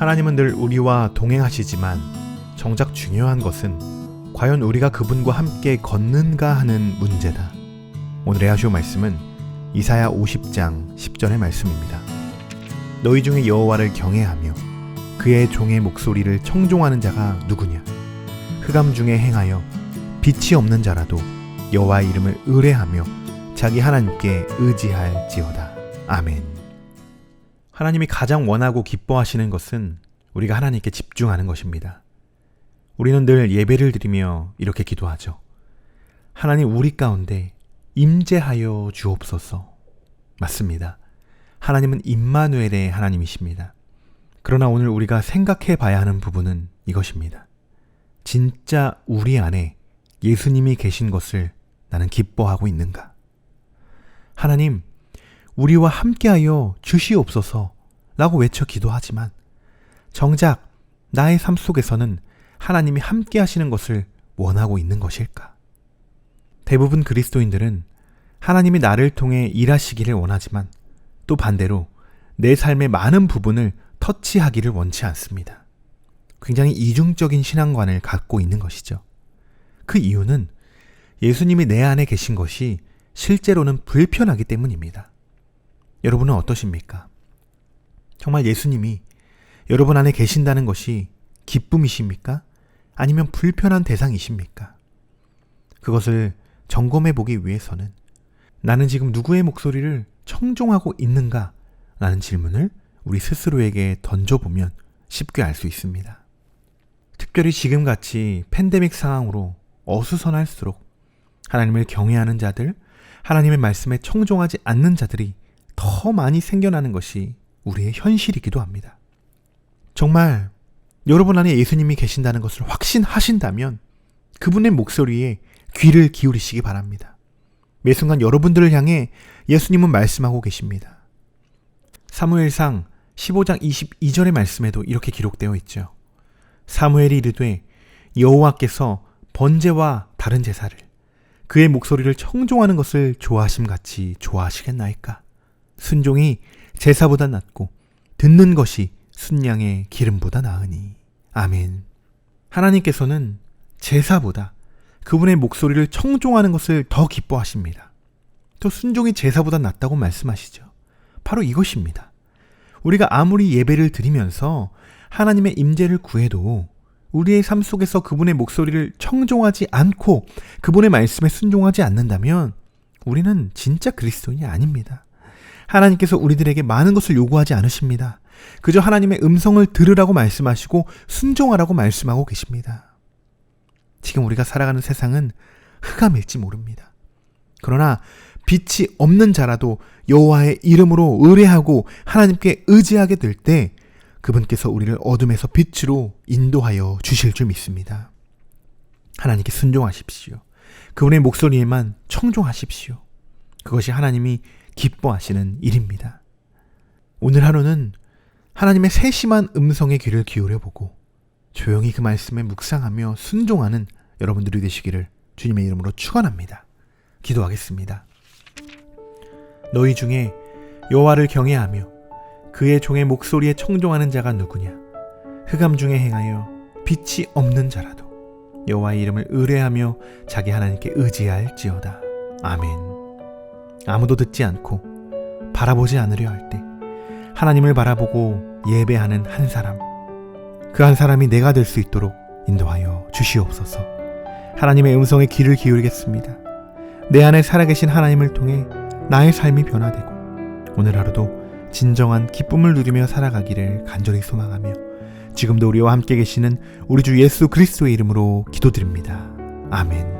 하나님은 늘 우리와 동행하시지만 정작 중요한 것은 과연 우리가 그분과 함께 걷는가 하는 문제다. 오늘의 하쇼 말씀은 이사야 50장 10절의 말씀입니다. 너희 중에 여호와를 경외하며 그의 종의 목소리를 청종하는 자가 누구냐? 흑암 중에 행하여 빛이 없는 자라도 여호와의 이름을 의뢰하며 자기 하나님께 의지할지어다. 아멘. 하나님이 가장 원하고 기뻐하시는 것은 우리가 하나님께 집중하는 것입니다. 우리는 늘 예배를 드리며 이렇게 기도하죠. 하나님 우리 가운데 임재하여 주옵소서. 맞습니다. 하나님은 임마누엘의 하나님이십니다. 그러나 오늘 우리가 생각해 봐야 하는 부분은 이것입니다. 진짜 우리 안에 예수님이 계신 것을 나는 기뻐하고 있는가? 하나님, 우리와 함께하여 주시옵소서 라고 외쳐 기도하지만 정작 나의 삶 속에서는 하나님이 함께 하시는 것을 원하고 있는 것일까? 대부분 그리스도인들은 하나님이 나를 통해 일하시기를 원하지만 또 반대로 내 삶의 많은 부분을 터치하기를 원치 않습니다. 굉장히 이중적인 신앙관을 갖고 있는 것이죠. 그 이유는 예수님이 내 안에 계신 것이 실제로는 불편하기 때문입니다. 여러분은 어떠십니까? 정말 예수님이 여러분 안에 계신다는 것이 기쁨이십니까? 아니면 불편한 대상이십니까? 그것을 점검해 보기 위해서는 나는 지금 누구의 목소리를 청종하고 있는가? 라는 질문을 우리 스스로에게 던져보면 쉽게 알 수 있습니다. 특별히 지금 같이 팬데믹 상황으로 어수선할수록 하나님을 경외하는 자들, 하나님의 말씀에 청종하지 않는 자들이 더 많이 생겨나는 것이 우리의 현실이기도 합니다. 정말 여러분 안에 예수님이 계신다는 것을 확신하신다면 그분의 목소리에 귀를 기울이시기 바랍니다. 매 순간 여러분들을 향해 예수님은 말씀하고 계십니다. 사무엘상 15장 22절의 말씀에도 이렇게 기록되어 있죠. 사무엘이 이르되 여호와께서 번제와 다른 제사를 그의 목소리를 청종하는 것을 좋아하심 같이 좋아하시겠나이까? 순종이 제사보다 낫고 듣는 것이 순양의 기름보다 나으니. 아멘. 하나님께서는 제사보다 그분의 목소리를 청종하는 것을 더 기뻐하십니다. 또 순종이 제사보다 낫다고 말씀하시죠. 바로 이것입니다. 우리가 아무리 예배를 드리면서 하나님의 임재를 구해도 우리의 삶 속에서 그분의 목소리를 청종하지 않고 그분의 말씀에 순종하지 않는다면 우리는 진짜 그리스도인이 아닙니다. 하나님께서 우리들에게 많은 것을 요구하지 않으십니다. 그저 하나님의 음성을 들으라고 말씀하시고 순종하라고 말씀하고 계십니다. 지금 우리가 살아가는 세상은 흑암일지 모릅니다. 그러나 빛이 없는 자라도 여호와의 이름으로 의뢰하고 하나님께 의지하게 될 때 그분께서 우리를 어둠에서 빛으로 인도하여 주실 줄 믿습니다. 하나님께 순종하십시오. 그분의 목소리에만 청종하십시오. 그것이 하나님이 기뻐하시는 일입니다. 오늘 하루는 하나님의 세심한 음성에 귀를 기울여 보고 조용히 그 말씀에 묵상하며 순종하는 여러분들이 되시기를 주님의 이름으로 축원합니다. 기도하겠습니다. 너희 중에 여호와를 경외하며 그의 종의 목소리에 청종하는 자가 누구냐? 흑암 중에 행하여 빛이 없는 자라도 여호와의 이름을 의뢰하며 자기 하나님께 의지할지어다. 아멘. 아무도 듣지 않고 바라보지 않으려 할 때 하나님을 바라보고 예배하는 한 사람 그 한 사람이 내가 될 수 있도록 인도하여 주시옵소서. 하나님의 음성에 귀를 기울이겠습니다. 내 안에 살아계신 하나님을 통해 나의 삶이 변화되고 오늘 하루도 진정한 기쁨을 누리며 살아가기를 간절히 소망하며 지금도 우리와 함께 계시는 우리 주 예수 그리스도의 이름으로 기도드립니다. 아멘.